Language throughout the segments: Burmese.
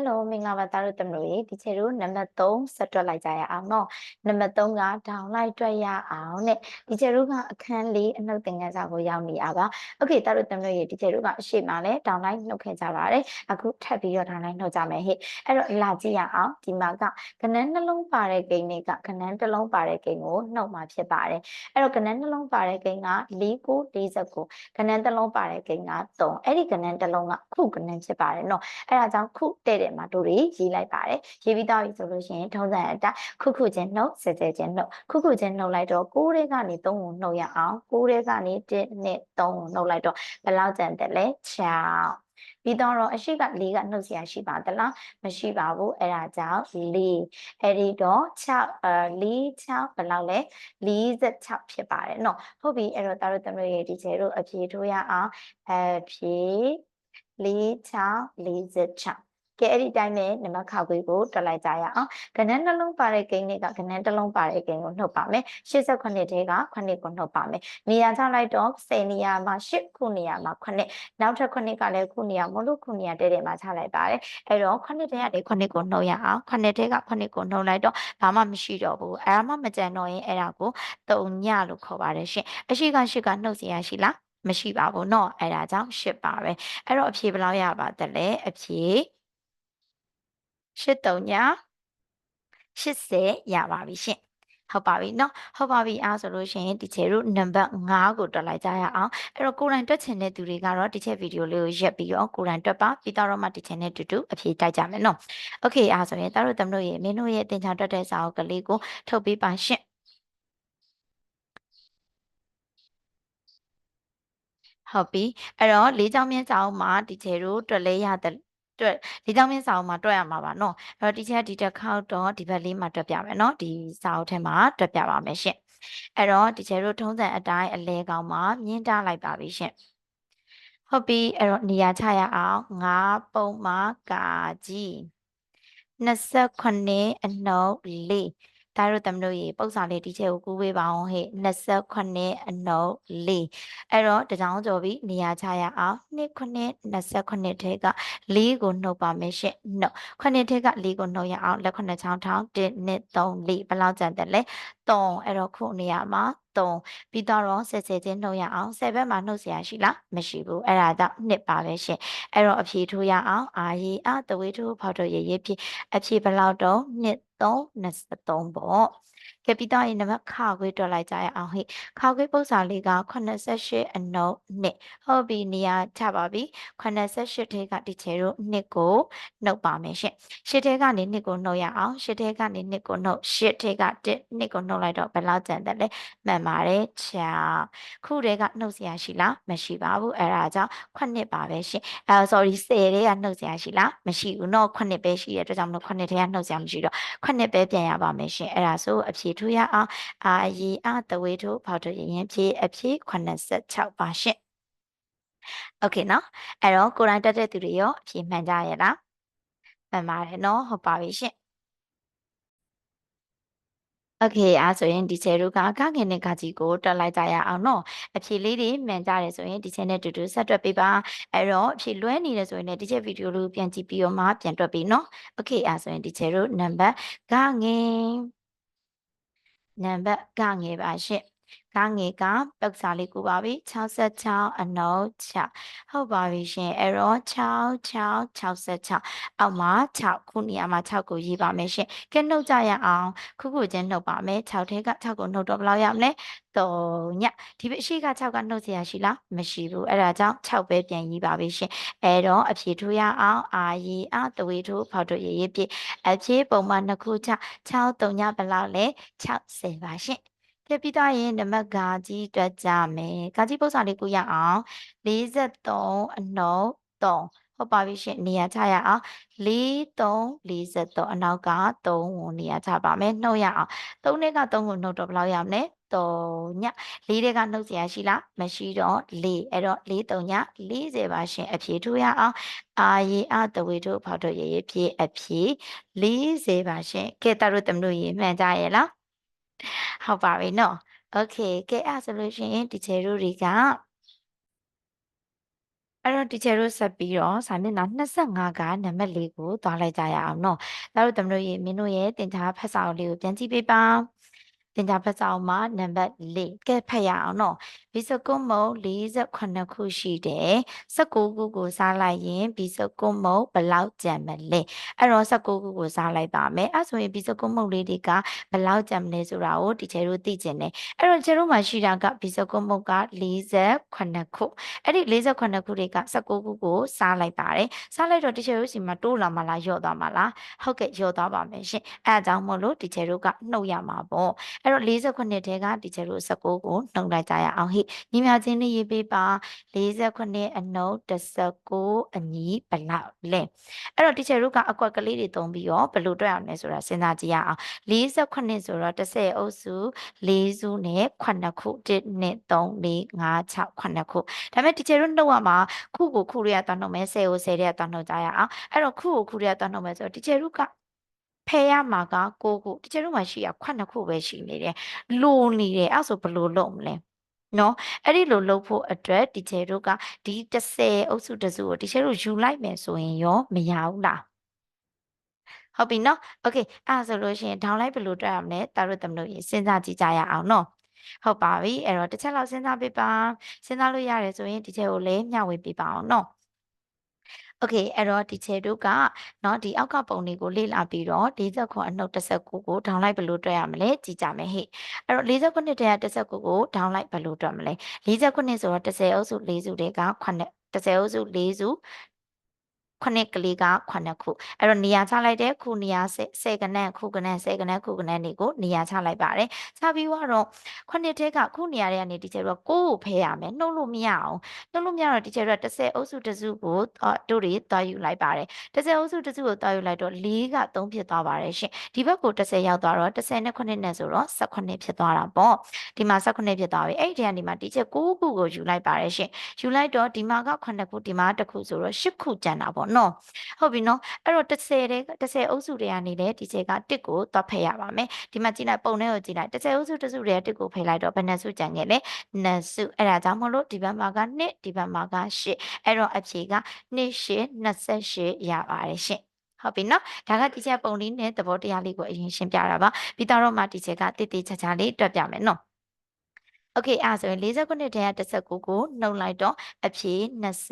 Hello မင်္ဂလာပါသားတို့သမီးတို့ရေဒီချေတို့နံပါတ်3ဆက်တွက်လိုက်ကြရအောင်နော်နံပါတ်3ကဒေါင်လိုက်တွက်ရအောင်နဲ့ဒီချေတို့ကအခန်းလေးအနှုတ်သင်ခန်းစာကိုရောက်နေရပါโอเคသားတို့သမီးတို့ရေဒီချေတို့ကအရှိမလဲဒေါင်လိုက်နှုတ်ခဲ့ကြပါတယ်အခုထပ်ပြီးတော့ဒေါင်လိုက်နှုတ်ကြမယ်ဟဲ့အဲ့တော့လာကြည့်ရအောင်ဒီမှာကကနန်းနှလုံးပါတဲ့ဂိမ်းလေးကကနန်းတစ်လုံးပါတဲ့ဂိမ်းကိုနှုတ်မှာဖြစ်ပါတယ်အဲ့တော့ကနန်းနှလုံးပါတဲ့ဂိမ်းက4 9 49ကနန်းတစ်လုံးပါတဲ့ဂိမ်းက3အဲ့ဒီကနန်းတစ်လုံးကခုကနန်းဖြစ်ပါတယ်နော်အဲ့ဒါကြောင့်ခုတဲ့တဲ့ မှာတို့တွေရေးလိုက်ပါတယ်ရေးပြီးသားပြီဆိုလို့ရှိရင်ထုံးစံအတိုင်းခုခုချင်းနှုတ်စဲစဲချင်းနှုတ်ခုခုချင်းနှုတ်လိုက်တော့6တဲ့ကနေ3ကိုနှုတ်ရအောင်6တဲ့ကနေ1နဲ့3ကိုနှုတ်လိုက်တော့ဘယ်လောက်ကျန်တယ်လဲ6ပြီးတော့အရှိက၄ကနှုတ်เสียရှိပါသလားမရှိပါဘူးအဲ့ဒါကြောင့်၄အဲ့ဒီတော့6အဲ4 6ဘယ်လောက်လဲ46ဖြစ်ပါတယ်เนาะဟုတ်ပြီအဲ့တော့တာတို့သမီးရဲ့ဒီချေတို့အဖြေထိုးရအောင်အဖြေ4 6 46 ကဲအဲ့ဒီတိုင်းပဲနံပါတ်ခါခွေးကိုတွက်လိုက်ကြရအောင်ကဏ္ဍနှလုံးပါတဲ့ကိန်းတွေကကဏ္ဍတစ်လုံးပါတဲ့ကိန်းကိုနှုတ်ပါမယ်89ထဲက9ကိုနှုတ်ပါမယ်နေရာချလိုက်တော့10နေရာမှာ10ခုနေရာမှာ9နောက်ထပ်9ကလည်းခုနေရာမလို့ခုနေရာတဲတဲမှာချလိုက်ပါတယ်အဲ့တော့9ထဲကနေ9ကိုနှုတ်ရအောင်9ထဲက9ကိုနှုတ်လိုက်တော့ဘာမှမရှိတော့ဘူးအဲ့ဒါမှမကြံတော့ရင်အဲ့ဒါကိုတုံညလို့ခေါ်ပါတယ်ရှင်အရှိကရှိကနှုတ်เสียရှိလားမရှိပါဘူးเนาะအဲ့ဒါကြောင့်ရှစ်ပါပဲအဲ့တော့အဖြေဘယ်လောက်ရပါသလဲအဖြေ 83ည80ရပါပြီရှင်ဟုတ်ပါပြီเนาะဟုတ်ပါပြီအားဆိုလို့ရှိရင်ဒီချေတို့နံပါတ်5ကိုတွက်လိုက်ကြရအောင်အဲ့တော့ကိုယ်တိုင်တွက်ချင်တဲ့သူတွေကတော့ဒီချက်ဗီဒီယိုလေးကိုရက်ပြီးတော့ကိုယ်တိုင်တွက်ပါပြီးတော့မှဒီချင်နဲ့တူတူအဖြေတိုက်ကြမယ်เนาะโอเคအားဆိုရင်တတို့တမတို့ရေမင်းတို့ရဲ့တင်ချတွက်တဲ့စာအုပ်ကလေးကိုထုတ်ပေးပါရှင့်ဟုတ်ပြီအဲ့တော့လေးချောင်းမြင်းစာအုပ်မှာဒီချေတို့တွက်လဲရတဲ့ တွေ့လေးတောင်းမင်းစာအုပ်မှာတွေ့ရမှာပါနော်အဲ့တော့ teacher ဒီတစ်ခေါက်တော့ဒီဘက်လေးမှာတွေ့ပြမယ်နော်ဒီစာအုပ်ထဲမှာတွေ့ပြပါမယ်ရှင်အဲ့တော့ teacher တို့ထုံးစံအတိုင်းအလဲကောင်မှာမြင်းထားလိုက်ပါပြီရှင်ဟုတ်ပြီအဲ့တော့နေရာချရအောင်ငါပုံမှာကာကြီး28အနှုတ်4 ဒါတို့သမတို့ရေပုတ်စာလေးဒီချက်ကိုကူးပေးပါအောင်ဟဲ့28အနှုတ်4အဲ့တော့တကြောင်ကြော်ပြီးနေရာချရအောင်2ခု28ထဲက4ကိုနှုတ်ပါမယ်ရှင့်နှုတ်9ထဲက4ကိုနှုတ်ရအောင်လက်9ချောင်းထောင်း1 2 3 4ဘယ်လောက်ကျန်တယ်လဲ 3အဲ့တော့ခုနေရာမှာ3ပြီးတော့ဆယ်ဆယ်ချင်းနှုတ်ရအောင်ဆယ်ဘက်မှာနှုတ်เสียရှိလားမရှိဘူးအဲ့ဒါကြောင့်နှစ်ပါပဲရှင်အဲ့တော့အဖြေထိုးရအောင်အာရီအတဝေးထိုးဖောက်တော့ရရေးဖြစ်အဖြေဘယ်လောက်တော့နှစ်3 23ပေါ့ ကဲပြီးတော့ရင်နံပါတ်ခါခွေးတွက်လိုက်ကြရအောင်ဟိခါခွေးပု္ပ္ပာလေးက88အနုတ်နှစ်ဟုတ်ပြီနေရာချပါပြီ88ထဲကဒီချေတို့နှစ်ကိုနှုတ်ပါမယ်ရှင်ရှစ်ထဲကနေနှစ်ကိုနှုတ်ရအောင်ရှစ်ထဲကနေနှစ်ကိုနှုတ်ရှစ်ထဲကတစ်နှစ်ကိုနှုတ်လိုက်တော့ဘယ်လောက်ကျန်တယ်လဲမှန်ပါတယ်ချာခုထဲကနှုတ်เสียရှိလားမရှိပါဘူးအဲ့ဒါကြောင့်9ပါပဲရှင်အဲ sorry 10ထဲကနှုတ်เสียရှိလားမရှိဘူးเนาะ9ပဲရှိတဲ့အတွက်ကြောင့်မလို့9ထဲကနှုတ်เสียမရှိတော့9ပဲပြန်ရပါမယ်ရှင်အဲ့ဒါဆိုအဖြေ ထူရအောင်အာရီအတဝေထုဖောက်ထရင်ဖြေအဖြေ86ပါရှင်โอเคเนาะအဲ့တော့ကိုယ်တိုင်တက်တဲ့သူတွေရောအဖြေမှန်ကြရဲ့လားမှန်ပါတယ်เนาะဟုတ်ပါပြီရှင်โอเคအားဆိုရင်ဒီချေတို့ကကငယ်နဲ့ကကြီးကိုတက်လိုက်ကြရအောင်နော်အဖြေလေးတွေမှန်ကြတယ်ဆိုရင်ဒီချေနဲ့တူတူဆက်တွက်ပေးပါအဲ့တော့အဖြေလွဲနေတယ်ဆိုရင်လည်းဒီချေဗီဒီယိုလေးပြန်ကြည့်ပြီးတော့မှပြန်တွက်ပေးနော်โอเคအားဆိုရင်ဒီချေတို့နံပါတ်ကငယ် နံပါတ်ကငယ်ပါရှင့် ကငယ်ကပုတ်စာလေးကိုပါပြီ66အနှုတ်6ဟုတ်ပါပြီရှင်အဲ့တော့6666အောက်မှာ6ခုနေရာမှာ6ကိုရေးပါမယ်ရှင်ကဲနှုတ်ကြရအောင်ခုခုချင်းနှုတ်ပါမယ်6ထဲက6ကိုနှုတ်တော့ဘယ်လောက်ရမလဲ3ညဒီဘက်ရှိက6ကနှုတ်เสียရှိလားမရှိဘူးအဲ့ဒါကြောင့်6ပဲပြန်ရေးပါပြီရှင်အဲ့တော့အဖြေထိုးရအောင်အာရီအတဝေထိုးဖောက်တို့ရေးရေးပြအဖြေပုံမှန်နှစ်ခု6 6 3ညဘယ်လောက်လဲ60ပါရှင် ဖြစ်ပြီးသားရင်နမဂါကြီးတွက်ကြမယ်ဂါကြီးပု္ပ္ပာလေးကိုရအောင်43အနှုတ်3ဟုတ်ပါပြီရှင်နေရာချရအောင်4 3 43အနောက်က3ကိုနေရာချပါမယ်နှုတ်ရအောင်3နဲ့က3ကိုနှုတ်တော့ဘယ်လောက်ရမလဲ3ည4တဲ့ကနှုတ်စရာရှိလားမရှိတော့4အဲ့တော့4 3ည40ပါရှင်အဖြေထိုးရအောင်အာရေအတဝေတို့ဖောက်တို့ရေရေဖြည့်အဖြေ40ပါရှင်ကဲတတို့တမလို့ရေမှန်ကြရဲ့လား ဟုတ်ပါပြီနော်โอเคကဲအဲ့ဆိုလို့ရှိရင်ဒီချေတို့တွေက အဲ့တော့ teacher တို့ဆက်ပြီးတော့စာမျက်နှာ25ကနံပါတ်၄ကိုသွားလိုက်ကြရအောင်နော်။ဒါတို့သမတို့ရေမင်းတို့ရဲ့တင် जा ဖတ်စာအုပ်လေးကိုပြန်ကြည့်ပေးပါ။ တင် जा ဖတ်စာအုပ်မှာနံပါတ်၄ကဲဖတ်ရအောင်နော်။ဘီစကုတ်မုတ်48ခုရှိတယ်။19ခုကိုစားလိုက်ရင်ဘီစကုတ်မုတ်ဘယ်လောက်ကျန်မလဲ။အဲ့တော့19ခုကိုစားလိုက်ပါမယ်။အဲ့ဆိုရင်ဘီစကုတ်မုတ်လေးတွေကဘယ်လောက်ကျန်မလဲဆိုတာကို teacher တို့သိကျင်တယ်။အဲ့တော့ teacher တို့မှာရှိတာကဘီစကုတ်မုတ်က48ခု။အဲ့ဒီ48ခုတွေက19ခုကိုစားလိုက်ပါတယ်။စားလိုက်တော့ teacher တို့စီမှာတိုးလာမှလားလျော့သွားမှလား။ဟုတ်ကဲ့လျော့သွားပါမယ်ရှင်။အဲအကြောင်းမို့လို့ teacher တို့ကနှုတ်ရမှာပေါ့။အဲ့တော့48ထဲက teacher တို့19ကိုနှုတ်လိုက်ကြရအောင်ဟိ။ညီမချင်းလေးရေးပေးပါ48အနှုတ်19အညီဘယ်လောက်လဲ။အဲ့တော့ teacher တို့ကအကွက်ကလေးတွေသုံးပြီးတော့ဘယ်လိုတွက်အောင်လဲဆိုတာစဉ်းစားကြည့်ရအောင်။48ဆိုတော့10အုပ်စု4စုနဲ့9ခု1 2 3 4 5 6 9ခုဒါပေမဲ့ teacher တို့နှုတ်ရမှာခုကိုခုတွေကသွားနှုတ်မယ်10ကို10တွေကသွားနှုတ်ကြရအောင်အဲ့တော့ခုကိုခုတွေကသွားနှုတ်မယ်ဆိုတော့ teacher တို့က ဖယ်ရမှာက6ခု teacher တို့မှာရှိရ9ခုပဲရှိနေတယ်လိုနေတယ်အဲ့ဆိုဘယ်လိုလုပ်မလဲနော်အဲ့ဒီလိုလုပ်ဖို့အတွက် teacher တို့ကဒီ10အုပ်စုတစုကို teacher တို့ယူလိုက်မယ်ဆိုရင်ရောမရဘူးလားဟုတ်ပြီနော်โอเคအဲ့ဆိုလို့ရှိရင် down လိုက်ဘယ်လိုတွက်ရမလဲတာတို့သမတို့ရေစဉ်းစားကြည့်ကြရအောင်နော်ဟုတ်ပါပြီအဲ့တော့တစ်ချက်လောက်စဉ်းစားပေးပါစဉ်းစားလို့ရတယ်ဆိုရင်ဒီချက်ကိုလည်းမျှဝေပေးပါအောင်နော် โอเคအဲ့တော့ဒီချေတို့ကเนาะဒီအောက်ကပုံလေးကိုလေ့လာပြီးတော့49အနှုတ်19ကိုဒေါင်းလိုက်ဘယ်လိုတွက်ရမလဲကြည့်ကြမယ်ဟိအဲ့တော့49တဲ19ကိုဒေါင်းလိုက်ဘယ်လိုတွက်မလဲ49ဆိုတော့10အုပ်စု4စုတွေက9 10အုပ်စု4စု ခုနှစ်ကလေးကခုနှစ်ခုအဲ့တော့နေရာချလိုက်တဲ့ခုနေရာဆယ်ကနန်းခုကနန်းဆယ်ကနန်းခုကနန်းတွေကိုနေရာချလိုက်ပါတယ်ချပြီးတော့ခုနှစ်ထဲကခုနေရာတွေကနေဒီကျတော့ကိုကိုဖဲရမယ်နှုတ်လို့မရအောင်နှုတ်လို့မရတော့ဒီကျတော့30အုပ်စုတစုကိုတို့တွေတွားယူလိုက်ပါတယ်30အုပ်စုတစုကိုတွားယူလိုက်တော့4က3ဖြစ်သွားပါတယ်ရှင်ဒီဘက်ကို30ရောက်သွားတော့30နဲ့9နဲ့ဆိုတော့18ဖြစ်သွားတာပေါ့ဒီမှာ18ဖြစ်သွားပြီအဲ့ဒီကနေမှဒီကျ9ခုကိုယူလိုက်ပါတယ်ရှင်ယူလိုက်တော့ဒီမှာက9ခုဒီမှာ1ခုဆိုတော့10ခုကျန်တာပေါ့နော်ဟုတ်ပြီနော်အဲ့တော့30တဲ့30အုပ်စုတွေကနေလေဒီချက်က1ကိုသွားဖယ်ရပါမယ်ဒီမှာကြည့်လိုက်ပုံထဲကိုကြည့်လိုက်30အုပ်စုတစ်စုတွေက1ကိုဖယ်လိုက်တော့ဘယ်နှစုကြံခဲ့လဲ2စုအဲ့ဒါကြောင့်မလို့ဒီဘက်မှာက2ဒီဘက်မှာက8အဲ့တော့အဖြေက2 8 28ရပါတယ်ရှင့်ဟုတ်ပြီနော်ဒါကဒီချက်ပုံလေးနဲ့သဘောတရားလေးကိုအရင်ရှင်းပြတာပါပြီးတော့မှဒီချက်ကတိတိကျကျလေးတွက်ပြမယ်နော် โอเคအဲ့ဆိုရင်49ထဲက19ကိုနှုတ်လိုက်တော့အဖြေ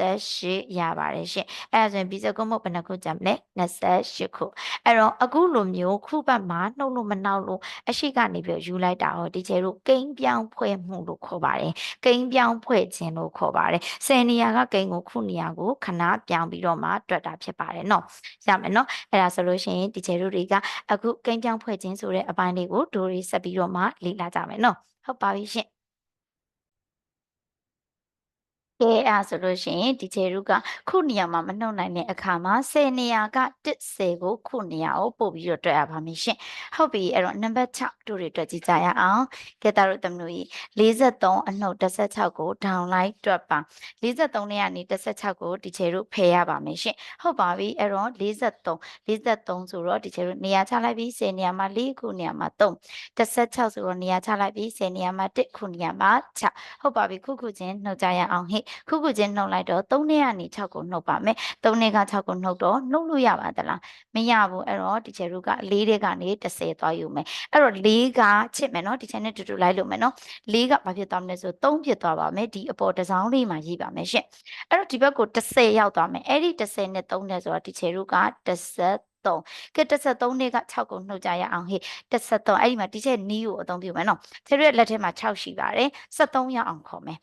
28ရပါတယ်ရှင်အဲ့ဆိုရင်ပြီးစကုတ်မုတ်ဘယ်နှခုကြံမလဲ28ခုအဲ့တော့အခုလိုမျိုးခုဘက်မှာနှုတ်လို့မနှောက်လို့အရှိကနေပြီးယူလိုက်တာဟောဒီကျဲတို့ကိန်းပြောင်းဖွဲ့မှုလို့ခေါ်ပါတယ်ကိန်းပြောင်းဖွဲ့ခြင်းလို့ခေါ်ပါတယ်10နေရာကကိန်းကိုခုနေရာကိုခဏပြောင်းပြီးတော့မှတွက်တာဖြစ်ပါတယ်เนาะရမယ်เนาะအဲ့ဒါဆိုလို့ရှိရင်ဒီကျဲတို့တွေကအခုကိန်းပြောင်းဖွဲ့ခြင်းဆိုတဲ့အပိုင်းလေးကိုဒိုရီဆက်ပြီးတော့မှလေ့လာကြမယ်เนาะဟုတ်ပါပြီရှင် ကဲအဲ့ဆိုလို့ရှိရင်ဒီချေရုကခုနေရာမှာမနှုတ်နိုင်တဲ့အခါမှာ10နေရာက10ကိုခုနေရာကိုပို့ပြီးတော့တွက်ရပါမယ်ရှင်ဟုတ်ပြီအဲ့တော့နံပါတ်6တို့တွေတွက်ကြည့်ကြရအောင်ကဲတာတို့သမလို့43အနှုတ်16ကိုဒေါင်လိုက်တွက်ပါ43နဲ့ကနေ16ကိုဒီချေရုဖယ်ရပါမယ်ရှင်ဟုတ်ပါပြီအဲ့တော့43 43ဆိုတော့ဒီချေရုနေရာချလိုက်ပြီး10နေရာမှာ4ခုနေရာမှာ3 16ဆိုတော့နေရာချလိုက်ပြီး10နေရာမှာ1ခုနေရာမှာ6ဟုတ်ပါပြီခုခုချင်းနှုတ်ကြရအောင်ဟိခုခုချင်းနှုတ်လိုက်တော့3နဲ့ကနေ6ကိုနှုတ်ပါမယ်3နဲ့က6ကိုနှုတ်တော့နှုတ်လို့ရပါသလားမရဘူးအဲ့တော့ဒီချေရုက4တဲ့ကနေ30သွားယူမယ်အဲ့တော့4ကချစ်မယ်နော်ဒီချေနဲ့တူတူလိုက်လို့မယ်နော်4ကဘာဖြစ်သွားမလဲဆို3ဖြစ်သွားပါမယ်ဒီအပေါ်တစ်စောင်းလေးမှာရေးပါမယ်ရှင့်အဲ့တော့ဒီဘက်ကို30ရောက်သွားမယ်အဲ့ဒီ30နဲ့3နဲ့ဆိုတော့ဒီချေရုက30 3ကဲ13နှစ်က6ကိုနှုတ်ကြရအောင်ဟေ့13အဲ့ဒီမှာဒီချက်နီးကိုအသုံးပြုမယ်နော်သူတို့လက်ထဲမှာ6ရှိပါတယ်73ရအောင်ခေါ်မယ်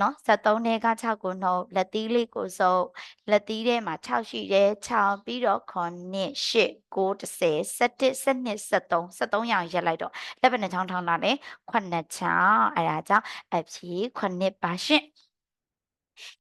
နော်73နှစ်က6ကိုနှုတ်လက်သီးလေးကိုစုပ်လက်သီးထဲမှာ6ရှိတယ်6ပြီးတော့9 8 9 10 17 12 73 73ရအောင်ရက်လိုက်တော့လက်ဘယ်နှချောင်းထောင်းလာလဲ9ချောင်းအဲ့ဒါကြောင့်အဖြေ9ပါရှင့်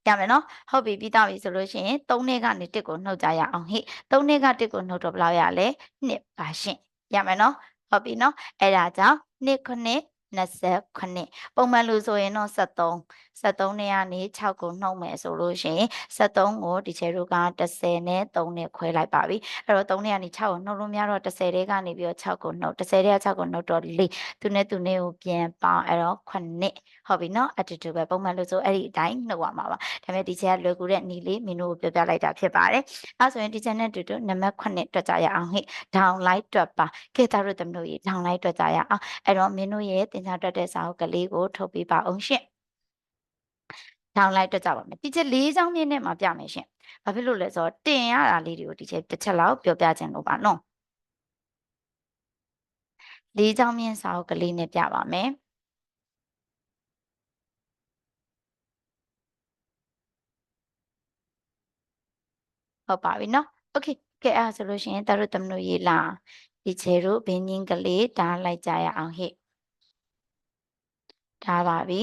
ရမယ်နော်ဟုတ်ပြီပြီးတော့ပြီဆိုလို့ရှိရင်3နှစ်ကနေ1ကိုနှုတ်ကြရအောင်ဟိ3နှစ်က1ကိုနှုတ်တော့ဘယ်လောက်ရလဲ2ပါရှင့်ရမယ်နော်ဟုတ်ပြီနော်အဲ့ဒါကြောင့်2ခုနှစ်29ပုံမှန်လို့ဆိုရင်တော့73 73နဲ့ကနေ6ကိုနှုတ်မယ်ဆိုလို့ရှိရင်73ကိုဒီချေတို့က30နဲ့3နဲ့ခွဲလိုက်ပါပြီအဲ့တော့3နဲ့ကနေ6ကိုနှုတ်လို့များတော့30တဲကနေပြီးတော့6ကိုနှုတ်30တဲက6ကိုနှုတ်တော့4သူနဲ့သူနဲ့ကိုပြန်ပေါင်းအဲ့တော့9 ဟုတ်ပြီနော်အတူတူပဲပုံမှန်လို့ဆိုအဲ့ဒီအတိုင်းနှုတ်ရမှာပါဒါပေမဲ့ဒီချေကလွယ်ကူတဲ့နီလေးမင်းတို့ကိုပြောပြလိုက်တာဖြစ်ပါတယ်အဲ့ဆိုရင်ဒီချေနဲ့တူတူနံပါတ်9တွက်ကြရအောင်ဟိ down light တွက်ပါကေတာတို့သမတို့ရေ down light တွက်ကြရအောင်အဲ့တော့မင်းတို့ရဲ့သင်္ချာတွက်တဲ့စာအုပ်ကလေးကိုထုတ်ပေးပါအောင်ရှင့်ထောင်လိုက်တွက်ကြပါမယ်ဒီချက်၄ချောင်းမြင့်နဲ့မှာပြမယ်ရှင်ဘာဖြစ်လို့လဲဆိုတော့တင်ရတာလေးတွေကိုဒီချက်တစ်ချက်လောက်ပြောပြခြင်းလို့ပါနော်၄ချောင်းမြင့်စာအုပ်ကလေးနဲ့ပြပါမယ် ဟုတ်ပါပြီနော်โอเคကဲအဲ့ဒါဆိုလို့ရှိရင်တတို့သမတို့ရေးလာဒီချေတို့ဘင်းချင်းကလေးတားလိုက်ကြရအောင်ဟဲ့ထားပါပြီ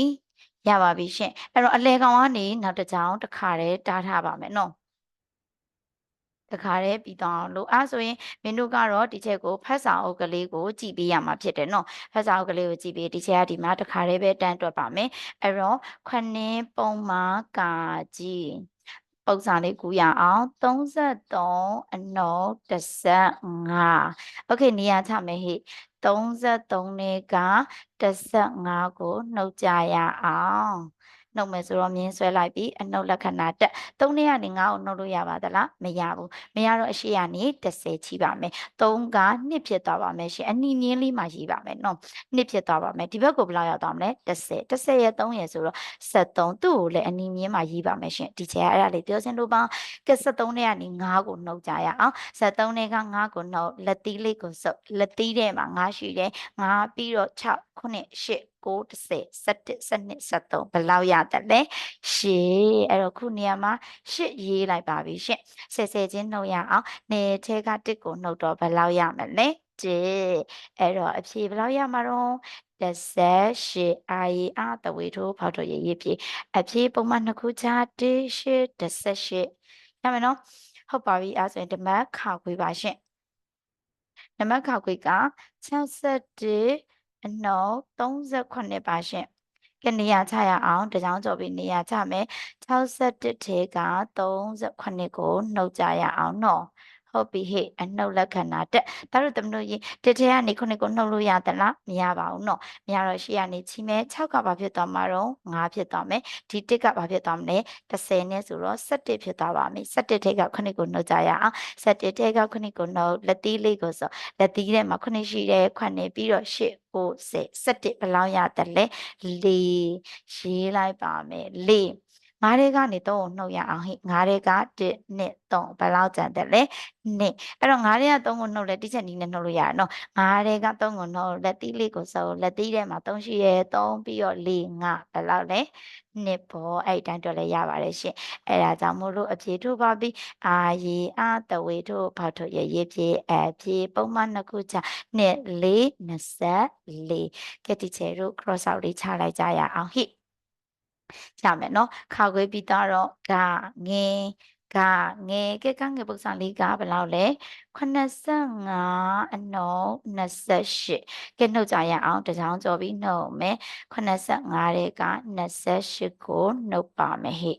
ရပါပြီရှင်အဲ့တော့အလဲကောင်ကနေနောက်တစ်ကြောင်တစ်ခါတည်းတားထားပါမယ်နော်တခါတည်းပြီးတော့လို့အဲဆိုရင်မင်းတို့ကတော့ဒီချက်ကိုဖတ်စာအုပ်ကလေးကိုကြည့်ပေးရမှာဖြစ်တယ်နော်ဖတ်စာအုပ်ကလေးကိုကြည့်ပေးဒီချက်ကဒီမှာတခါတည်းပဲတန်းတွက်ပါမယ်အဲ့တော့ခဏင်းပုံမှာကာကြည့် ပုံစံလေးကူရအောင်33အနော်35 Okay နေရာချမယ်ဟိ33နဲ့က35ကိုနှုတ်ကြရအောင် နှုတ်မယ်ဆိုတော့မြင်းဆွဲလိုက်ပြီးအနှုတ်လက္ခဏာတက်3နဲ့ကနေ9ကိုနှုတ်လို့ရပါသလားမရဘူးမရတော့အရှိကနေ30ချီပါမယ်3က2ဖြစ်သွားပါမယ်ရှင်အနီမြင်းလေးမှရေးပါမယ်နော်2ဖြစ်သွားပါမယ်ဒီဘက်ကိုဘယ်လောက်ရောက်သွားမလဲ30 30ရဲ့3ရဲ့ဆိုတော့73သူ့ကိုလည်းအနီမြင်းမှရေးပါမယ်ရှင်ဒီချက်ကအဲ့ဒါလေးပြောစင်လို့ပါက73နဲ့ကနေ9ကိုနှုတ်ကြရအောင်73နဲ့က9ကိုနှုတ်လက်သီးလေးကိုစုပ်လက်သီးထဲမှာ9ရှိတယ်9ပြီးတော့6 9 8 9 10 17 12 13ဘယ်လောက်ရတယ်လဲရှေ့အဲ့တော့ခုနေရာမှာရှစ်ရေးလိုက်ပါပြီရှင့်ဆယ်ဆယ်ချင်းနှုတ်ရအောင်နေထဲကတစ်ကိုနှုတ်တော့ဘယ်လောက်ရမလဲကျေအဲ့တော့အဖြေဘယ်လောက်ရမှာတော့18အာရီအာတဝေထိုးဖောက်တော့ရေးရေးဖြေအဖြေပုံမှန်နှစ်ခုချ18 18ရမယ်နော်ဟုတ်ပါပြီအဲ့ဆိုရင်ဓမ္မခါခွေးပါရှင့်နံပါတ်ခါခွေးက61 အနှုတ်38ပါရှင့်ကနေရာချရအောင်တကြောင်ကြော်ပြီးနေရာချမယ်61ထဲက38ကိုနှုတ်ကြရအောင်နော် ဟုတ်ပြီဟဲ့အနှုတ်လက္ခဏာတက်ဒါတို့သမတို့ရေတစ်ထဲကနေခုနှစ်ကိုနှုတ်လို့ရသလားမရပါဘူးနော်မရတော့ရှေ့ကနေချိမယ်6ကဘာဖြစ်သွားမှာတော့9ဖြစ်သွားမယ်ဒီ1ကဘာဖြစ်သွားမလဲ30နဲ့ဆိုတော့17ဖြစ်သွားပါမယ်17ထဲကခုနှစ်ကိုနှုတ်ကြရအောင်17ထဲကခုနှစ်ကိုနှုတ်လက်သီးလေးကိုဆိုလက်သီးထဲမှာခုနှစ်ရှိတယ်ခွနဲ့ပြီးတော့8 9 10 17ဘယ်လောက်ရတယ်လဲ4ရေးလိုက်ပါမယ်4 ငါးတွေကနေ3ကိုနှုတ်ရအောင်ဟိငါးတွေက1 2 3ဘယ်လောက်ကျန်တယ်လဲ2အဲ့တော့ငါးတွေက3ကိုနှုတ်လဲတိချက်နီးနဲ့နှုတ်လို့ရအောင်နော်ငါးတွေက3ကိုနှုတ်လက်သီးလေးကိုစုပ်လက်သီးထဲမှာ3ရှိရဲ3ပြီးတော့4 5ဘယ်လောက်လဲနှစ်ပေါ်အဲ့တိုင်းတော့လည်းရပါတယ်ရှင်အဲ့ဒါကြောင့်မို့လို့အဖြေထုတ်ပါပြီအာရီအာတဝေထုတ်ဖောက်ထုတ်ရရေးပြေအဖြေပုံမှန်နှစ်ခုချနှစ်၄24ကတိချေတို့ cross out လေးချလိုက်ကြရအောင်ဟိ ရမယ်နော်ခါခွေးပြီးတော့ဂငယ်ကငယ်ကဲကငယ်ပုံစံလေးကဘယ်လောက်လဲ85အနှုတ်28ကဲနှုတ်ကြရအောင်တကြောင်ကြော်ပြီးနှုတ်မယ်85တဲ့က28ကိုနှုတ်ပါမယ်ဟဲ့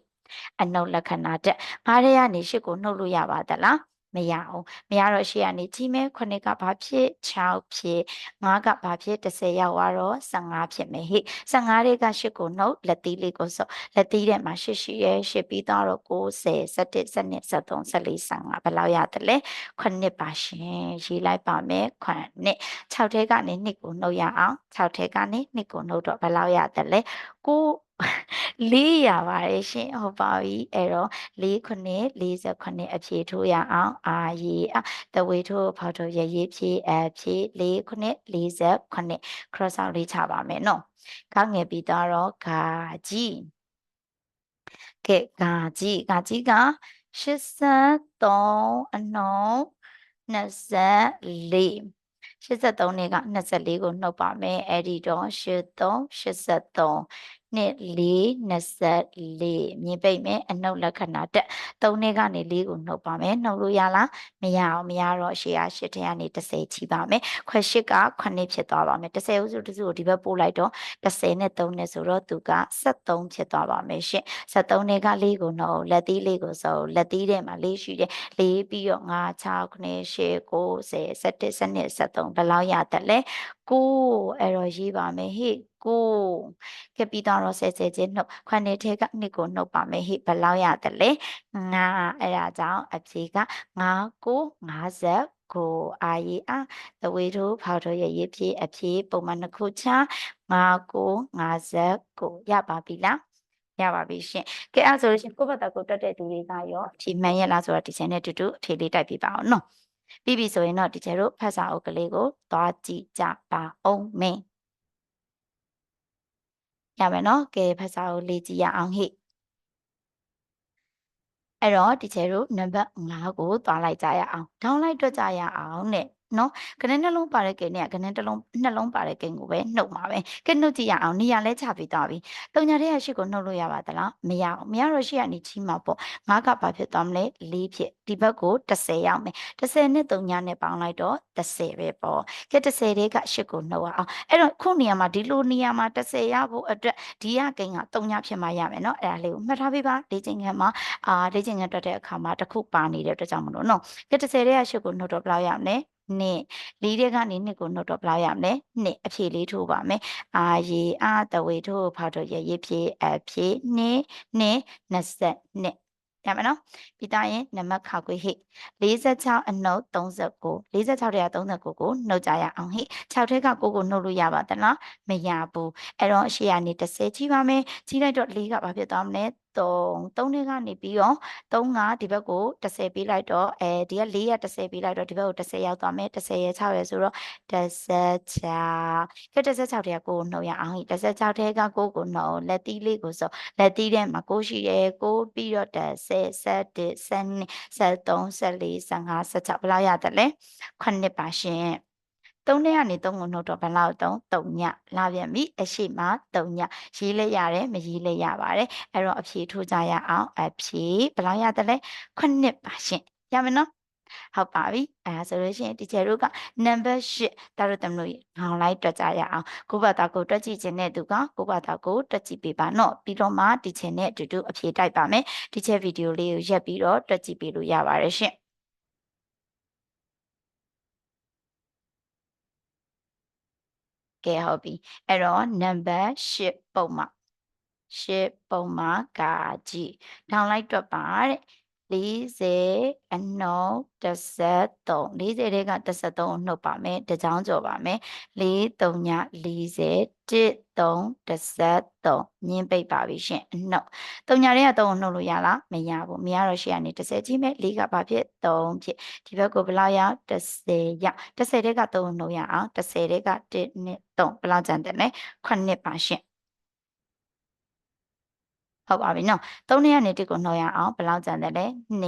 အနှုတ်လက္ခဏာတက်9တဲ့ကနေ8ကိုနှုတ်လို့ရပါသလား မရအောင်မရတော့ရှေ့ကနေကြီးမဲခုနှစ်ကဘာဖြစ်6ဖြစ်5ကဘာဖြစ်30ရောက်သွားတော့15ဖြစ်မယ်ဟိ15တွေက8ကိုနှုတ်လက်သီးလေးကိုစောလက်သီးထဲမှာ8ရှိရဲ8ပြီးတော့90 17 12 13 14 15ဘယ်လောက်ရတယ်လဲခုနှစ်ပါရှင်ရေးလိုက်ပါမယ်ခုနှစ်6ထဲကနေ2ကိုနှုတ်ရအောင်6ထဲကနေ2ကိုနှုတ်တော့ဘယ်လောက်ရတယ်လဲကို လေးရပါတယ်ရှင်ဟုတ်ပါပြီအဲ့တော့၄ခုနှစ်48အဖြေထိုးရအောင်အာရီအတဝေထိုးဖောက်ထိုးရရေးဖြေအဖြေ၄ခုနှစ်48 cross out လေးချပါမယ်နော်ကောင်းငယ်ပြီးတော့ဂါကြီးကဲဂါကြီးဂါကြီးက83အနှုံ24 83နဲ့က24ကိုနှုတ်ပါမယ်အဲ့ဒီတော့83 83 နှစ်4 24မြင်ပိတ်မယ်အနှုတ်လက္ခဏာတက်3နှစ်ကနေ4ကိုနှုတ်ပါမယ်နှုတ်လို့ရလားမရအောင်မရတော့ရှေ့ရ8ထဲကနေ30ချီပါမယ်ခွက်8က9ဖြစ်သွားပါမယ်30ဦးစုတစုကိုဒီဘက်ပို့လိုက်တော့30နဲ့3နဲ့ဆိုတော့သူက73ဖြစ်သွားပါမယ်ရှင်73နဲ့က4ကိုနှုတ်လက်သီးလေးကိုစုပ်လက်သီးထဲမှာ4ရှိတယ်4ပြီးတော့5 6 9 10 9 10 11 12 13ဘယ်လောက်ရတတ်လဲ9အဲ့တော့ရေးပါမယ်ဟေ့ ကိုကပြီးတော့ဆဲဆဲချင်းနှုတ်ခွနဲ့ထဲကနှစ်ကိုနှုတ်ပါမယ်ဟိဘယ်လောက်ရတယ်လဲငါအဲ့ဒါကြောင့်အဖြေကငါကို50ကိုအာရီအာသဝေတို့ဖောက်တို့ရဲ့ရေးဖြည့်အဖြေပုံမှန်တစ်ခုချငါကို50ကိုရပါပြီလားရပါပြီရှင်။ကဲအဲ့ဆိုလို့ရှင်ကိုယ့်ဘက်ကိုတက်တဲ့သူတွေကရောအဖြေမှန်ရဲ့လားဆိုတာဒီချန်နဲ့တူတူအဖြေလေးတိုက်ပြပါအောင်နော်။ပြီးပြီဆိုရင်တော့ဒီချေတို့ဖတ်စာအုပ်ကလေးကိုသွားကြည့်ကြပါအောင်မင်း။ ရမယ်နော်ကဲဖတ်စာကိုလေ့ကြည့်ရအောင်ဟိအဲ့တော့ဒီချေတို့နံပါတ်5ကိုသွားလိုက်ကြရအောင်ဒေါင်းလိုက်တွက်ကြရအောင်နဲ့ နော်ခဏနှလုံးပါတဲ့ကိန်းနဲ့ခဏတစ်လုံးနှလုံးပါတဲ့ကိန်းကိုပဲနှုတ်မှာပဲကဲနှုတ်ကြည့်ရအောင်နေရာလဲချပြီးသွားပြီတုံညာတဲ့ရှစ်ကိုနှုတ်လို့ရပါသလားမရအောင်မရတော့ရှစ်ကနေချီမှာပေါ့ငါးကဘာဖြစ်သွားမလဲ၄ဖြစ်ဒီဘက်ကို30ရောက်မယ်30နဲ့တုံညာနဲ့ပေါင်းလိုက်တော့30ပဲပေါ့ကဲ30တွေကရှစ်ကိုနှုတ်အောင်အဲ့တော့ခုနေရာမှာဒီလိုနေရာမှာ30ရဖို့အတွက်ဒီရကိန်းကတုံညာဖြစ်မှရမယ်နော်အဲ့ဒါလေးကိုမှတ်ထားပေးပါလေ့ကျင့်ခန်းမှာအာလေ့ကျင့်ခန်းတက်တဲ့အခါမှာတစ်ခုပါနေတဲ့အတွက်ကြောင့်မလို့နော်ကဲ30တွေကရှစ်ကိုနှုတ်တော့ဘယ်လောက်ရမလဲ နှစ်လေးတဲ့ကနေနှစ်ကိုနှုတ်တော့ဘယ်လောက်ရမလဲနှစ်အဖြေလေးထိုးပါမယ်အာရေအာတဝေထိုးဖောက်တော့ရရေးဖြေအဖြေနှစ်နှစ်20နှစ်ရမယ်နော်ပြီးသားရင်နံပါတ်ခါခွေဟိ46အနှုတ်39 46တဲ့39ကိုနှုတ်ကြရအောင်ဟိ6ထက်က9ကိုနှုတ်လို့ရပါသလားမရဘူးအဲ့တော့အရှိကနေ30ကြီးပါမယ်ကြီးလိုက်တော့4ကဘာဖြစ်သွားမလဲ 3 3နဲ့ကနေပြီးတော့3ကဒီဘက်ကို30ပေးလိုက်တော့အဲဒီက4ရ30ပေးလိုက်တော့ဒီဘက်ကို30ရောက်သွားမယ်30ရ6ရဆိုတော့16ကဲ16ထဲကကိုနှုတ်ရအောင်16ထဲကကိုကိုနှုတ်လက်သီးလေးကိုဆိုလက်သီးထဲမှာကိုရှိတယ်ကိုပြီးတော့10 11 12 13 14 15 16ဘယ်လောက်ရတယ်လဲ9ပါရှင် 3နဲ့ကနေ3ကိုနှုတ်တော့ဘယ်လောက်တုံး3ညလာပြန်ပြီအရှိမ3ညရေးလဲရတယ်မရေးလဲရပါတယ်အဲ့တော့အဖြေထိုးကြရအောင်အဖြေဘယ်လောက်ရတယ်လဲ9ပါရှင်ရမယ်နော်ဟုတ်ပါပြီအဲဒါဆိုလို့ရှိရင်တီချာတို့ကနံပါတ်8တာတို့သမလို့ငောင်းလိုက်တွက်ကြရအောင်ကိုဘာသာကိုတွက်ကြည့်ခြင်းနဲ့သူကကိုဘာသာကိုတွက်ကြည့်ပေးပါနော်ပြီးတော့မှတီချာနဲ့အတူတူအဖြေတိုက်ပါမယ်တီချာဗီဒီယိုလေးကိုရက်ပြီးတော့တွက်ကြည့်ပေးလို့ရပါတယ်ရှင် ကဲဟုတ်ပြီအဲ့တော့နံပါတ်8ပုံမှာ8ပုံမှာကာကြည့်ထောင်လိုက်တွက်ပါတဲ့ 40အနှုတ်33 40တဲ့က33ကိုနှုတ်ပါမယ်တကြောင်ကြော်ပါမယ်4 3ည40 1 3 33ညင်းပိတ်ပါပြီရှင်အနှုတ်3ညတဲ့က3ကိုနှုတ်လို့ရလားမရဘူးမရတော့ရှေ့ကနေ30ကြီးမယ်4ကဘာဖြစ်3ဖြစ်ဒီဘက်ကိုဘယ်လောက်ရ30ရ30တဲ့က3ကိုနှုတ်ရအောင်30တဲ့က1 2 3ဘယ်လောက်ကျန်တယ်လဲ9ပါရှင် ဟုတ်ပါပြီနော်3နှစ်ကနေတစ်ကိုနှောရအောင်ဘယ်လောက်ကျန်တယ်လဲ2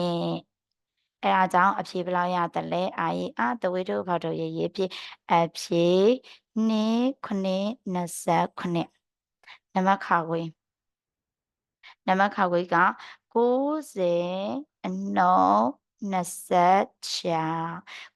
အဲအားကြောင့်အဖြေဘယ်လောက်ရတယ်လဲအာရီအာတဝေတို့ဘောက်တို့ရေးရေးဖြစ်အဖြေ2 9 29နံပါတ်ခါခွေနံပါတ်ခါခွေက90အနှုတ်26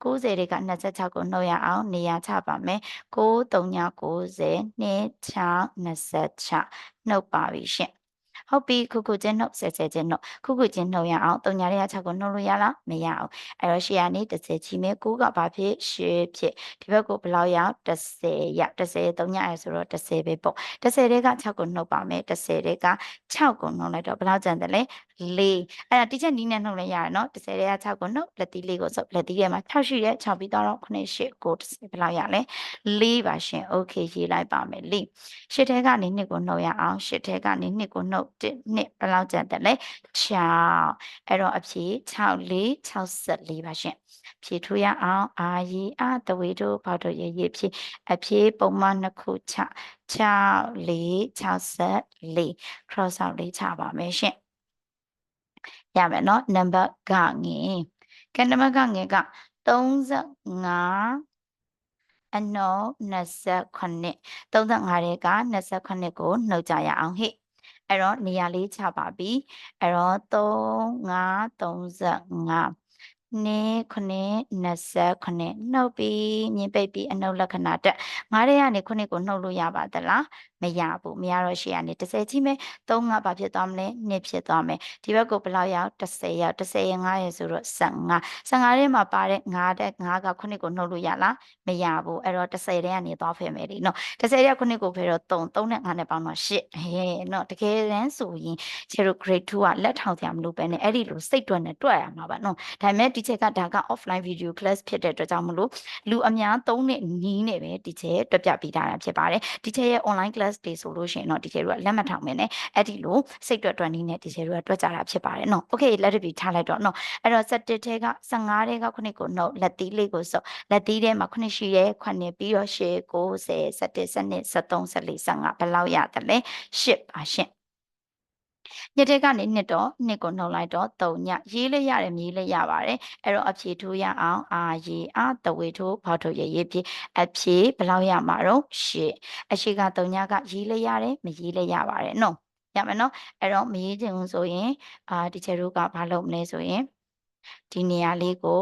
90တွေက26ကိုနှုတ်ရအောင်နေရာချပါမယ်9 3ည90 2 6 26နှုတ်ပါပြီရှင် ဟုတ်ပြီခုခုချင်းနှုတ်ဆဲဆဲချင်းနှုတ်ခုခုချင်းနှုတ်ရအောင်တုံညာလေး6ကိုနှုတ်လို့ရလားမရအောင်အဲ့တော့ရှေ့ကနေ30ချီမယ်9ကဘာဖြစ်10ဖြစ်ဒီဘက်ကိုဘယ်လောက်ရအောင်30ရ30တုံညာရဆိုတော့30ပဲပေါ့30တွေက6ကိုနှုတ်ပါမယ်30တွေက6ကိုနှုတ်လိုက်တော့ဘယ်လောက်ကျန်တယ်လဲ4အဲ့ဒါတစ်ချက်နီးနဲ့နှုတ်လည်းရတယ်နော်10တဲ့က6ကိုနှုတ်လက်သီးလေးကိုစုပ်လက်သီးထဲမှာ6ရှိတယ်6ပြီးတော့9 8ကို10ဘယ်လောက်ရလဲ4ပါရှင် okay ရေးလိုက်ပါမယ်4 8ထဲကနေ2ကိုနှုတ်ရအောင်8ထဲကနေ2ကိုနှုတ်1 2ဘယ်လောက်ကျန်တယ်လဲ6အဲ့တော့အဖြေ64 64ပါရှင်ဖြေထိုးရအောင်အာရီအသဝေတို့ဘောက်တို့ရေရေဖြေအဖြေပုံမှန်နှစ်ခု6 64 64 cross out လေးချပါမယ်ရှင် ရမယ်နော်နံပါတ်ကငင်ကနံပါတ်ကငင်က35အနှုတ်29 35တဲ့က29ကိုနှုတ်ကြရအောင်ဟိအဲ့တော့နေရာလေးချပါပြီအဲ့တော့3 5 35နေခုနှစ်29နှုတ်ပြီးမြင်ပိတ်ပြီးအနှုတ်လက္ခဏာတက်ငါးတဲ့ကနေခုနှစ်ကိုနှုတ်လို့ရပါသလား မရဘူးမရတော့ရှေ့ကနေ30ကြီးမယ်3ကဘာဖြစ်သွားမလဲ2ဖြစ်သွားမယ်ဒီဘက်ကိုဘယ်လောက်ရောက်30ရောက်30ရ9ရဆိုတော့15 15ထဲမှာပါတဲ့9တဲ့9ကခုနှစ်ကိုနှုတ်လို့ရလားမရဘူးအဲ့တော့30တဲ့ကနေသွားဖယ်မယ်လीနော်30တဲ့ခုနှစ်ကိုဖယ်တော့3 3နဲ့9နဲ့ပေါင်းတော့8ဟဲ့နော်တကယ်တမ်းဆိုရင်ခြေတို့ grade 2ကလက်ထောင်စရာမလိုပဲနဲ့အဲ့ဒီလိုစိတ်တွက်နဲ့တွက်ရမှာပါနော်ဒါပေမဲ့ဒီချက်ကဒါက offline video class ဖြစ်တဲ့အတွက်ကြောင့်မလို့လူအများသုံးတဲ့နီးနဲ့ပဲဒီချက်တွက်ပြပေးထားတာဖြစ်ပါတယ်ဒီချက်ရဲ့ online class တွေဆိုလို့ရှိရင်တော့ဒီချက်တို့ကလက်မထောင်မနဲ့အဲ့ဒီလိုစိတ်တွက်တွက်နီးနဲ့ဒီချက်တို့ကတွက်ကြတာဖြစ်ပါတယ်နော် okay လက်တပီထားလိုက်တော့နော်အဲ့တော့17ထဲက15ထဲကခုနှစ်ကိုနှုတ်လက်သီးလေးကိုစုပ်လက်သီးထဲမှာခုနှစ်ရှိရဲခုနှစ်ပြီးတော့10 90 17 17 13 14 15ဘယ်လောက်ရတယ်လဲ10ပါရှင့် ညတဲ့ကနေနှစ်တော့နှစ်ကိုနှုတ်လိုက်တော့3ညရေးလေးရတယ်မြေးလေးရပါတယ်အဲ့တော့အဖြေထိုးရအောင်အာရေအာတဝေထိုးဖောက်ထုတ်ရရေးဖြစ်အဖြေဘယ်လောက်ရမှာတော့ရှစ်အရှိက3ညကရေးလေးရတယ်မရေးလေးရပါတယ်နော်ရမယ်နော်အဲ့တော့မရေးချင်ဘူးဆိုရင်အာဒီချေတို့ကဘာလုပ်မလဲဆိုရင်ဒီနေရာလေးကို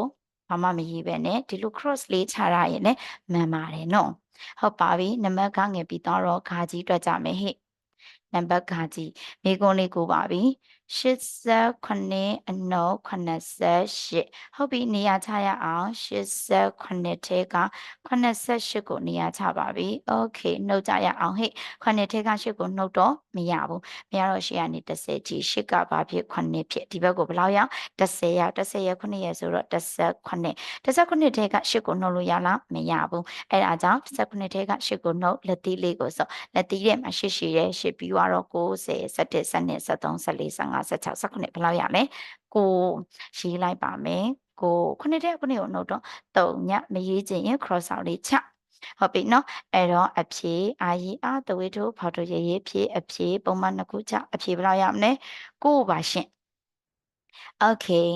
ဘာမှမရေးပဲနဲ့ဒီလို cross လေးချရရင်လည်းမှန်ပါတယ်နော်ဟုတ်ပါပြီနံပါတ်ကငယ်ပြီးတော့ခါကြီးတွက်ကြမယ်ဟဲ့ နံပါတ်ကကြီးမိကုန်းလေးကိုပါပြီ 89အနှုတ်88ဟုတ်ပြီနေရာချရအောင်89ထဲက88ကိုနေရာချပါပြီโอเคနှုတ်ကြရအောင်ဟဲ့9ထဲက8ကိုနှုတ်တော့မရဘူးမရတော့8ကနေ30ကြီး8ကဘာဖြစ်9ဖြစ်ဒီဘက်ကိုဘယ်လောက်ရောက်30ရောက်30ရ9ရဆိုတော့18 18ထဲက8ကိုနှုတ်လို့ရလားမရဘူးအဲ့ဒါကြောင့်18ထဲက8ကိုနှုတ်လက်သီးလေးကိုစောလက်သီးထဲမှာ8ရှိရဲ8ပြီးတော့90 17 12 13 14 15 16 19ဘယ်လောက်ရလဲကိုရေးလိုက်ပါမယ်ကိုခုနှစ်တဲ့ခုနှစ်ကိုနှုတ်တော့3ညမရေးချင်ရင် cross out လေးချဟုတ်ပြီနော်အဲ့တော့အဖြေအာရီအာတဝေတို့ဖော်ထုတ်ရရေးဖြေအဖြေပုံမှန်နှစ်ခုချအဖြေဘယ်လောက်ရမလဲကိုပါရှင် okay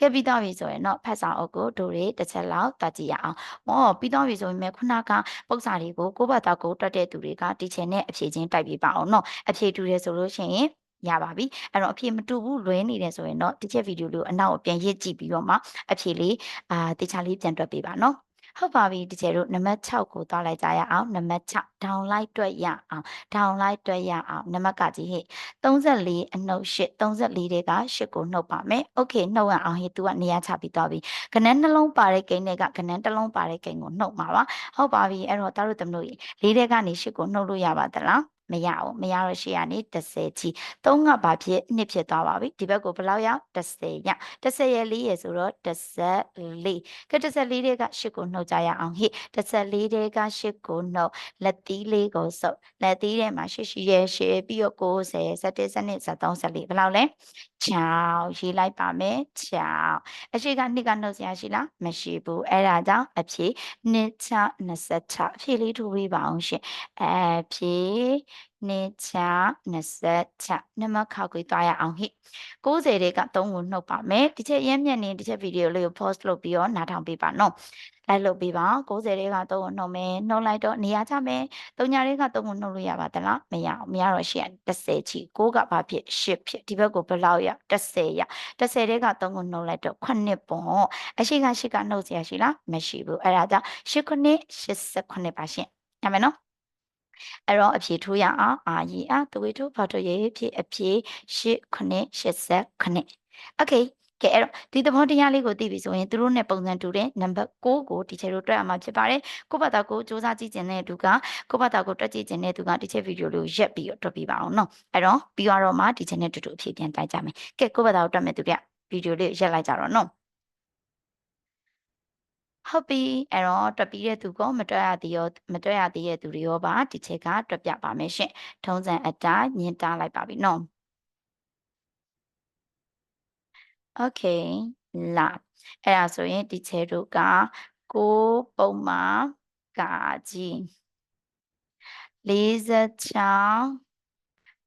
ကဲပြီးတော့ပြီဆိုရင်တော့ဖတ်စာအုပ်ကိုတို့တွေတစ်ချက်လောက်တတ်ကြည့်ရအောင်။ဟောပြီးတော့ပြီဆိုရင်ခုနကပု္ပ္ပစာတွေကိုကိုယ့်ဘာသာကိုတွက်တဲ့သူတွေကတီချင်နဲ့အဖြေချင်းတိုက်ပြပါအောင်နော်။အဖြေတူတယ်ဆိုလို့ရှိရင် ရပါပြီအဲ့တော့အဖြေမတူဘူးလွဲနေတယ်ဆိုရင်တော့တစ်ချက်ဗီဒီယိုလေးကိုအနောက်ပြန်ရစ်ကြည့်ပြီးတော့မှအဖြေလေးအာတခြားလေးပြန်တွက်ပေးပါနော်ဟုတ်ပါပြီတကယ်လို့နံပါတ်6ကိုသွားလိုက်ကြရအောင်နံပါတ်6 down လိုက်တွက်ရအောင် down လိုက်တွက်ရအောင်နံပါတ်ကကြီးဟဲ့34အနှုတ်8 34တွေက8ကိုနှုတ်ပါမယ်โอเคနှုတ်ရအောင်ဟဲ့ तू ကနေရာချပြီးသွားပြီကနန်းနှလုံးပါတဲ့ကိန်းတွေကကနန်းတစ်လုံးပါတဲ့ကိန်းကိုနှုတ်မှာပါဟုတ်ပါပြီအဲ့တော့တားတို့တမလို့လေးတဲ့ကနေ8ကိုနှုတ်လို့ရပါသလား မရဘူးမရတော့ရှေ့ကနေ30ကြီး3ကဘာဖြစ်2ဖြစ်သွားပါပြီဒီဘက်ကိုဘယ်လောက်ရောက်30ရ30ရဲ့4ရဲ့ဆိုတော့14က14တွေက8ကိုနှုတ်ကြရအောင်ဟိ14တွေက8ကိုနှုတ်လက်သီးလေးကိုစုပ်လက်သီးထဲမှာ8ရှိရဲ့8ပြီးတော့90 17 12 13 14ဘယ်လောက်လဲ6ရေးလိုက်ပါမယ်6အရှိက2ကနှုတ်စရာရှိလားမရှိဘူးအဲ့ဒါကြောင့်အဖြေ2 26အဖြေလေးထိုးပေးပါအောင်ရှင်အဖြေနေချ20နမခောက်ကိုသွားရအောင်ဟိ90တွေက3ကိုနှုတ်ပါမယ်ဒီချက်ရမ်းမြက်နေဒီချက်ဗီဒီယိုလေးကို post လုပ်ပြီးတော့နားထောင်ပေးပါနော်လိုက်လုပ်ပေးပါ90တွေက3ကိုနှုတ်မယ်နှုတ်လိုက်တော့နေရာချမယ်3ညာတွေက3ကိုနှုတ်လို့ရပါသလားမရအောင်မရတော့ရှေ့30ချီ6ကဘာဖြစ်10ဖြစ်ဒီဘက်ကိုဘယ်လောက်ရ30ရ30တွေက3ကိုနှုတ်လိုက်တော့9ပေါ့အရှိကရှိကနှုတ်เสียရှိလားမရှိဘူးအဲ့ဒါကြောင့်8ခုနှစ်89ပါရှင့်ရမယ်နော် အဲ့တော့အဖြေထိုးရအောင်အာရီအာတဝေထိုးဖော်ထုတ်ရေးဖြစ်အဖြေ8 9 89 Okay ကဲအဲ့တော့ဒီသဘောတရားလေးကိုသိပြီဆိုရင်သူတို့နဲ့ပုံစံတူတဲ့နံပါတ်6ကိုဒီချက်တို့တွက်ရမှာဖြစ်ပါတယ်ကိုယ့်ဘာသာကိုစူးစမ်းကြည့်ခြင်းတဲ့သူကကိုယ့်ဘာသာကိုတွက်ကြည့်ခြင်းတဲ့သူကဒီချက်ဗီဒီယိုလေးကိုရက်ပြီးတော့တွက်ပြပါအောင်နော်အဲ့တော့ပြီးတော့မှဒီချက်နဲ့တူတူအဖြေပြန်တိုက်ကြမယ်ကဲကိုယ့်ဘာသာကိုတွက်မယ်သူကဗီဒီယိုလေးရက်လိုက်ကြတော့နော် ဟုတ်ပြီအဲ့တော့တွက်ပြီးတဲ့သူကမတွက်ရသေးရောမတွက်ရသေးတဲ့သူတွေရောပါဒီချက်ကတွက်ပြပါမယ်ရှင်ထုံးစံအတိုင်းညင်တားလိုက်ပါပြီနော် Okay လာအဲ့ဒါဆိုရင်ဒီချဲတို့က9ပုံမှာကာကြီး46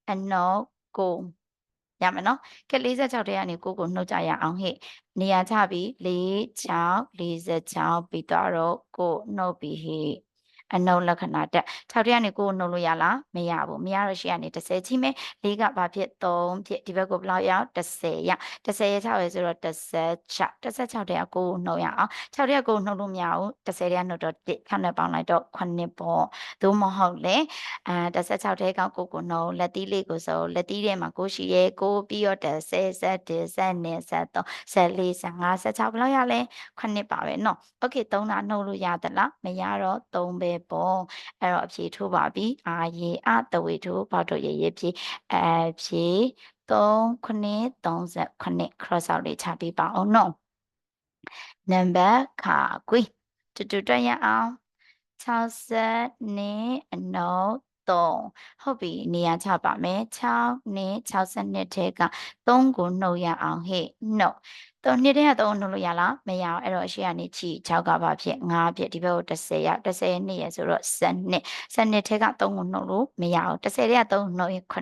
အနောက်9 ရမယ်နော်ကဲ46တဲကနေကိုကိုနှုတ်ကြရအောင်ဟဲ့နေရာချပြီး4 6 46ပြီးတော့ကိုနှုတ်ပြီးဟဲ့ အနုလက္ခဏာတက်6တက်ကနေ9ကိုနှုတ်လို့ရလားမရဘူးမရတော့ရှေ့ကနေ30ချိမယ်၄ကဘာဖြစ်3ဖြစ်ဒီဘက်ကိုဘယ်လောက်ရောက်30ရ30ရ6ရဆိုတော့36 36တဲ့က9ကိုနှုတ်ရအောင်6တဲ့က9နှုတ်လို့မရဘူး30တဲ့ကနှုတ်တော့1ခနဲ့ပေါင်းလိုက်တော့9ပေါ့သို့မဟုတ်လေအဲ16တဲ့က9ကိုနှုတ်လက်သီးလေးကိုဆိုလက်သီးထဲမှာ9ရှိရဲ9ပြီးတော့30 70 70 73 14 15 16ဘယ်လောက်ရလဲ9ပါပဲเนาะโอเค3တာနှုတ်လို့ရသလားမရတော့3ပဲ ပေါ့အဲ့တော့အဖြေထိုးပါပြီအာရေအတဝေထိုးဘောက်တို့ရေရေဖြေအဖြေ3938 cross out လေးချပေးပါအောင်နော်နံပါတ်ခါကွီတူတူတွက်ရအောင်60နဲ့အနောက်3ဟုတ်ပြီနေရာချပါမယ်6နဲ့62ထဲက3ကိုနှုတ်ရအောင်ဟဲ့နှုတ် တော့နှစ်တဲ့က3နှုတ်လို့ရလားမရအောင်အဲ့တော့အရှိကနေချီ6ကပါဖြစ်5ဖြစ်ဒီဘက်ကို30ရ30နှစ်ရဆိုတော့7 7ထဲက3ကိုနှုတ်လို့မရအောင်30တဲ့က3နှုတ်ရင်9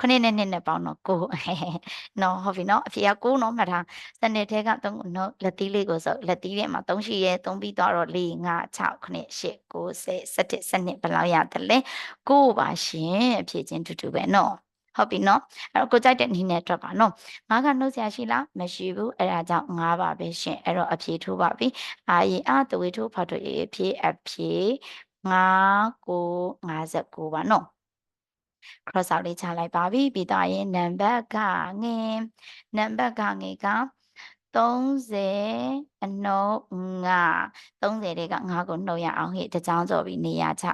9နဲ့2နဲ့ပေါင်းတော့9နော်ဟုတ်ပြီနော်အဖြေက9နော်မှတ်ထားစနစ်ထဲက3ကိုနှုတ်လက်သီးလေးကိုဆိုလက်သီးထဲမှာ3ရှိရဲ3ပြီးတော့4 5 6 9 8 9 10 17 12ဘယ်လောက်ရတယ်လဲ9ပါရှင်အဖြေချင်းတူတူပဲနော် ဟုတ်ပြီနော်အဲ့တော့ကိုကြိုက်တဲ့နည်းနဲ့တွက်ပါနော်ငါးကနှုတ်ဆရာရှိလားမရှိဘူးအဲ့ဒါကြောင့်ငါးပါပဲရှင်အဲ့တော့အဖြေထိုးပါပြီအာရင်အတဝေထိုးဖောက်တို့ရေအဖြေအဖြေ9 9 59ပါနော် cross out လေးချလိုက်ပါပြီပြီးတော့ရင်နံပါတ်ကငင်နံပါတ်ကငင်က30အနှုတ်ငါ30တွေကငါကိုနှုတ်ရအောင်ဟိတကြောင်းဆိုပြီးနေရာချ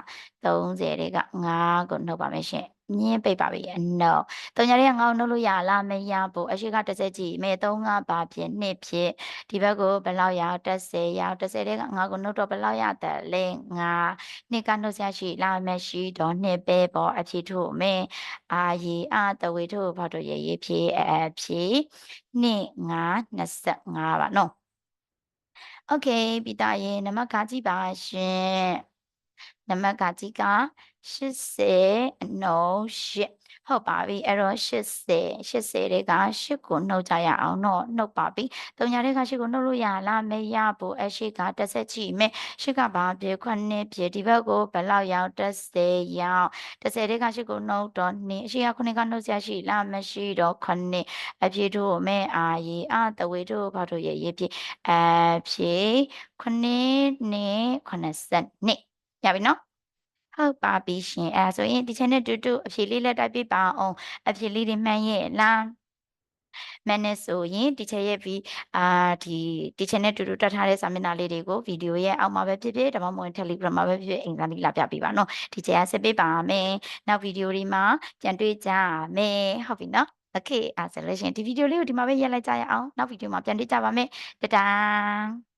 30တွေကငါကိုနှုတ်ပါမယ်ရှင် ညင်းပိတ်ပါပြီအနှုတ်တုံညာတွေကငါ့ကိုနှုတ်လို့ရလားမရဘူးအရှိက30ကြည့်မေ3ငါပါဖြစ်2ဖြစ်ဒီဘက်ကိုဘယ်လောက်ရောက်30ရောက်30တွေကငါကိုနှုတ်တော့ဘယ်လောက်ရတယ်လဲငါနှစ်ကနှုတ်ဆက်ရှိလားမရှိတော့နှစ်ပဲပေါ့အဖြစ်ထုတ်မယ်အာရီအတဝေထုတ်ဘာတို့ရေရေဖြေအဖြေနှစ်ငါ25ပါနော်โอเคပြီးသားရင်နံပါတ်ကကြည့်ပါရှင်နံပါတ်ကကြည့်က 80အနှုတ်8ဟုတ်ပါပြီအဲ့တော့80 80တွေက8ကိုနှုတ်ကြရအောင်တော့နှုတ်ပါပြီတုံညာတွေက8ကိုနှုတ်လို့ရလားမရဘူးအရှိက30ကြည့်မယ်8ကဘာပြေခွနှစ်ပြေဒီဘက်ကိုဘယ်လောက်ရောက်30ရောက်30တွေက8ကိုနှုတ်တော့2အရှိက9ကနှုတ်ဆရာရှိလားမရှိတော့9အပြေတို့မဲအာရီအတဝေတို့ဘာတို့ရဲ့ရေးပြေအဖြေ9နဲ့82ရပြီနော် ဟုတ်ပါပြီရှင်အဲဆိုရင်ဒီ channel တူတူအဖြေလေးလက်တိုက်ပြပါအောင်အဖြေလေးတွေမှန်းရဲ့လားမနက်ဆိုရင်တီချာရဲ့ဗီအာဒီတီချာနဲ့တူတူတက်ထားတဲ့စာမျက်နှာလေးတွေကိုဗီဒီယိုရဲ့အောက်မှာပဲဖြစ်ဖြစ်ဒါမှမဟုတ် Telegram မှာပဲဖြစ်ဖြစ်အင်္ဂလိပ်လာပြပေးပါနော်တီချာဆက်ပေးပါမယ်နောက်ဗီဒီယိုတွေမှာပြန်တွေ့ကြမယ်ဟုတ်ပြီနော် Okay အဲဆိုလို့ရှိရင်ဒီဗီဒီယိုလေးကိုဒီမှာပဲရက်လိုက်ကြရအောင်နောက်ဗီဒီယိုမှာပြန်တွေ့ကြပါမယ်တဒါ